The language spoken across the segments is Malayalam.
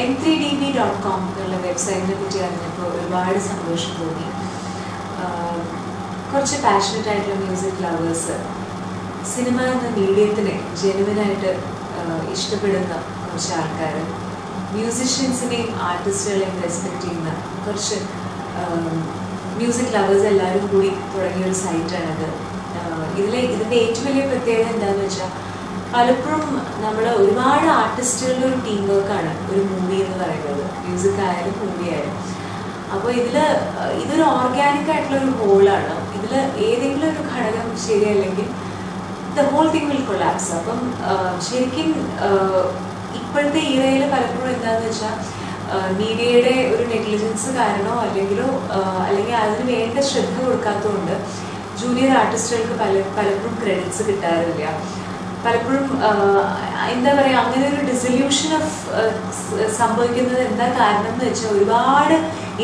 M three D B dot com എന്നുള്ള വെബ്സൈറ്റിനെ പറ്റി അറിഞ്ഞപ്പോൾ ഒരുപാട് സന്തോഷം തോന്നി. കുറച്ച് പാഷനറ്റ് ആയിട്ടുള്ള മ്യൂസിക് ലവേഴ്സ് സിനിമ എന്ന മീഡിയത്തിനെ ജെനുവിനായിട്ട് ഇഷ്ടപ്പെടുന്ന കുറച്ച് ആൾക്കാർ മ്യൂസിഷ്യൻസിനെയും ആർട്ടിസ്റ്റുകളെയും റെസ്പെക്റ്റ് ചെയ്യുന്ന കുറച്ച് മ്യൂസിക് ലവേഴ്സ് എല്ലാവരും കൂടി തുടങ്ങിയ ഒരു സൈറ്റാണിത് ഇതിലെ ഇതിന്റെ ഏറ്റവും വലിയ പ്രത്യേകത എന്താണെന്ന് വെച്ചാൽ പലപ്പോഴും നമ്മുടെ ഒരുപാട് ആർട്ടിസ്റ്റുകളുടെ ഒരു ടീം വർക്കാണ് ഒരു മൂവി എന്ന് പറയുന്നത്. മ്യൂസിക് ആയാലും മൂവി ആയാലും. അപ്പോൾ ഇതിൽ ഇതൊരു ഓർഗാനിക് ആയിട്ടുള്ള ഒരു ഹോളാണ് ഇതിൽ ഏതെങ്കിലും ഒരു ഘടകം ശരിയല്ലെങ്കിൽ the whole thing will collapse അപ്പം ശരിക്കും ഇപ്പോഴത്തെ ഈറയിൽ പലപ്പോഴും എന്താണെന്ന് വെച്ചാൽ മീഡിയയുടെ ഒരു നെഗ്ലിജൻസ് കാരണമോ അല്ലെങ്കിലോ അല്ലെങ്കിൽ അതിന് വേണ്ട ശ്രദ്ധ കൊടുക്കാത്തതുകൊണ്ട് ജൂനിയർ ആർട്ടിസ്റ്റുകൾക്ക് പല പലപ്പോഴും ക്രെഡിറ്റ്സ് കിട്ടാറില്ല. പലപ്പോഴും എന്താ പറയുക അങ്ങനെ ഒരു ഡിസൊല്യൂഷൻ ഓഫ് സംഭവിക്കുന്നത് എന്താ കാരണം എന്ന് വെച്ചാൽ ഒരുപാട്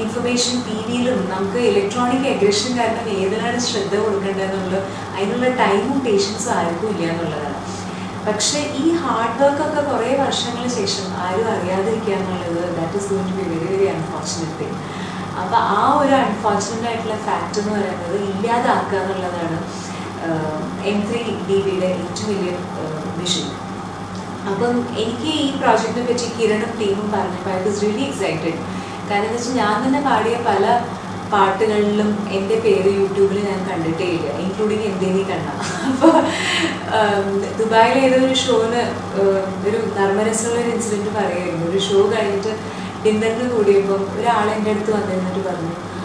ഇൻഫർമേഷൻ ടി വിയിലും നമുക്ക് ഇലക്ട്രോണിക് അഗ്രഷൻ കാരണം ഏതിനാണ് ശ്രദ്ധ കൊടുക്കേണ്ടതെന്നുള്ളത് അതിനുള്ള ടൈമും പേഷ്യൻസും ആർക്കും ഇല്ല എന്നുള്ളതാണ്. പക്ഷേ ഈ ഹാർഡ് വർക്ക് ഒക്കെ കുറേ വർഷങ്ങൾക്ക് ശേഷം ആരും അറിയാതിരിക്കുക എന്നുള്ളത് that is going to be very very unfortunate thing അപ്പോൾ ആ ഒരു അൺഫോർച്ചുനേറ്റ് ആയിട്ടുള്ള ഫാക്റ്റ് എന്ന് പറയുന്നത് ഇല്ലാതാക്കുക എന്നുള്ളതാണ്. എം ത്രീ ഡി ബിയുടെ ഏറ്റവും വലിയ വിഷൻ അപ്പം എനിക്ക് ഈ പ്രോജക്റ്റിനെ പറ്റി കിരണും ടീമും പറഞ്ഞപ്പോൾ ഐ വാസ് റിയലി എക്സൈറ്റഡ് കാരണം എന്താ വെച്ചാൽ ഞാൻ തന്നെ പാടിയ പല പാട്ടുകളിലും എന്റെ പേര് യൂട്യൂബിൽ ഞാൻ കണ്ടിട്ടേ ഇല്ല ഇൻക്ലൂഡിങ് എന്തേനി കണ്ട അപ്പോൾ ദുബായിലെ ഏതോ ഒരു ഷോന് ഒരു നർമ്മരസമുള്ള ഒരു ഇൻസിഡന്റ് പറയുമായിരുന്നു ഒരു ഷോ കഴിഞ്ഞിട്ട് ഡിന്നറിന് കൂടിയപ്പം ഒരാൾ എന്റെ അടുത്ത് വന്നിരുന്നിട്ട് പറഞ്ഞു "ഉം,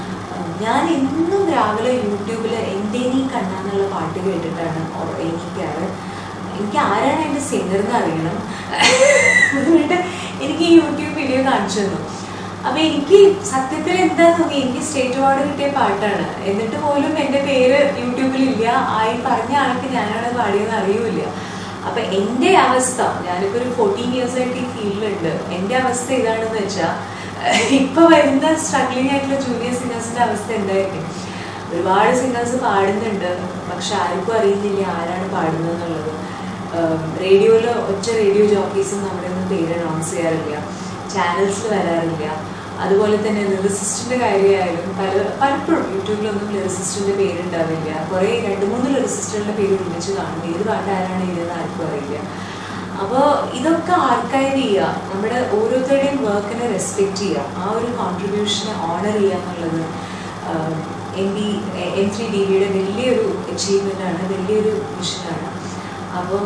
ഞാൻ എന്നും രാവിലെ യൂട്യൂബിൽ എന്തേനി നീ എന്നുള്ള പാട്ട് കേട്ടിട്ടാണ് ഉറ- എനിക്ക് ആരാണ് എന്റെ സിംഗർ എന്ന് അറിയണം. എന്നിട്ട് എനിക്ക് ഈ യൂട്യൂബ് വീഡിയോ കാണിച്ചു തന്നു. അപ്പൊ എനിക്ക് സത്യത്തിൽ എന്താ തോന്നി എനിക്ക് സ്റ്റേറ്റ് അവാർഡ് കിട്ടിയ പാട്ടാണ്. എന്നിട്ട് പോലും എന്റെ പേര് യൂട്യൂബിൽ ഇല്ല ആയി പറഞ്ഞ ആൾക്ക് ഞാനാണ് പാടിയെന്ന് അറിയൂല അപ്പൊ എന്റെ അവസ്ഥ ഞാനിപ്പോ ഒരു ഫോർട്ടീൻ ഇയേഴ്സ് ആയിട്ട് ഈ ഫീൽഡിലുണ്ട് എന്റെ അവസ്ഥ ഇതാണെന്ന് വെച്ചാൽ ഇപ്പൊ വരുന്ന സ്ട്രഗ്ലിംഗ് ആയിട്ടുള്ള ജൂനിയർ സിംഗേഴ്സിന്റെ അവസ്ഥ എന്തായിരിക്കും? ഒരുപാട് സിംഗേഴ്സ് പാടുന്നുണ്ട് പക്ഷെ ആർക്കും അറിയുന്നില്ല ആരാണ് പാടുന്നത് എന്നുള്ളത് റേഡിയോയിൽ ഒറ്റ റേഡിയോ ജോക്കീസും നമ്മുടെ ഒന്നും പേര് അനൗൺസ് ചെയ്യാറില്ല. ചാനൽസ് വരാറില്ല. അതുപോലെ തന്നെ ലിറിസിസ്റ്റിന്റെ കാര്യമായാലും പല പലപ്പോഴും യൂട്യൂബിലൊന്നും ലിറിസിസ്റ്റിന്റെ പേരുണ്ടാവില്ല. കുറേ രണ്ട് മൂന്ന് ലിറിസിസ്റ്റുകളുടെ പേര് വിളിച്ച് കാണും. ഏത് പാട്ട് ആരാണ് എഴുതുന്നത് ആർക്കും അറിയില്ല. അപ്പോൾ ഇതൊക്കെ ആർക്കൈവ് ചെയ്യുക നമ്മുടെ ഓരോരുത്തരുടെയും വർക്കിനെ റെസ്പെക്റ്റ് ചെയ്യുക ആ ഒരു കോൺട്രിബ്യൂഷനെ ഓണർ ചെയ്യുക എന്നുള്ളത് M B M three D ബിയുടെ വലിയൊരു അച്ചീവ്മെന്റ് ആണ് വലിയൊരു മിഷനാണ് അപ്പോൾ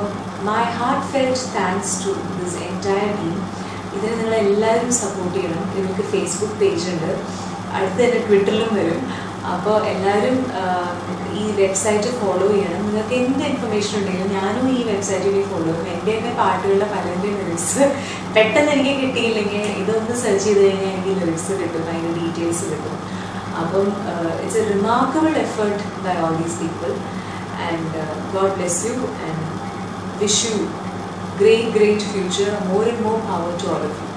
my heartfelt thanks to this entire team ഇതിന് നിങ്ങളെല്ലാവരും സപ്പോർട്ട് ചെയ്യണം. ഇവർക്ക് ഫേസ്ബുക്ക് പേജ് ഉണ്ട്. അടുത്ത് തന്നെ ട്വിറ്ററിലും വരും. അപ്പോൾ എല്ലാവരും ഈ വെബ്സൈറ്റ് ഫോളോ ചെയ്യണം. നിങ്ങൾക്ക് എന്ത് ഇൻഫർമേഷൻ ഉണ്ടെങ്കിലും ഞാനും ഈ വെബ്സൈറ്റിൽ ഫോളോ ചെയ്യും. എന്റെ തന്നെ പാട്ടുകളുടെ പലരുടെ ലിറിക്സ് പെട്ടെന്ന് എനിക്ക് കിട്ടിയില്ലെങ്കിൽ ഇതൊന്ന് സെർച്ച് ചെയ്ത് കഴിഞ്ഞാൽ എനിക്ക് ലിറിക്സ് കിട്ടും അതിന്റെ ഡീറ്റെയിൽസ് കിട്ടും. അപ്പം it's a remarkable effort by all these people and God bless you and wish you great great future more and more power to all of you.